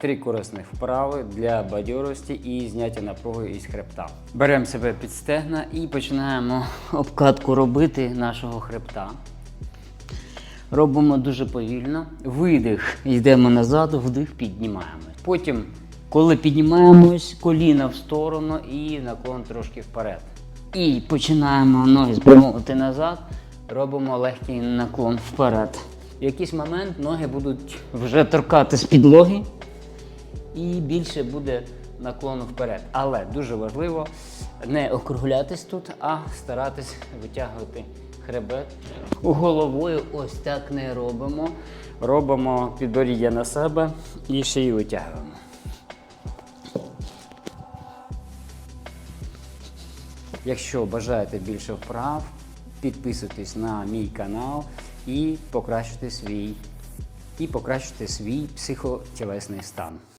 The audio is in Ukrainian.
три корисних вправи для бадьорості і зняття напруги із хребта. Беремо себе під стегна і починаємо обкатку робити нашого хребта. Робимо дуже повільно. Видих, йдемо назад, вдих, піднімаємось. Потім, коли піднімаємось, коліна в сторону і наклон трошки вперед. І починаємо ноги спрямовувати назад, робимо легкий наклон вперед. В якийсь момент ноги будуть вже торкати з підлоги і більше буде наклону вперед. Але дуже важливо не округлятись тут, а старатись витягувати хребет. Головою ось так не робимо. Робимо підборіддя на себе і шию витягуємо. Якщо бажаєте більше вправ, підписуйтесь на мій канал і покращуйте свій, і покращуйте свій психотілесний стан.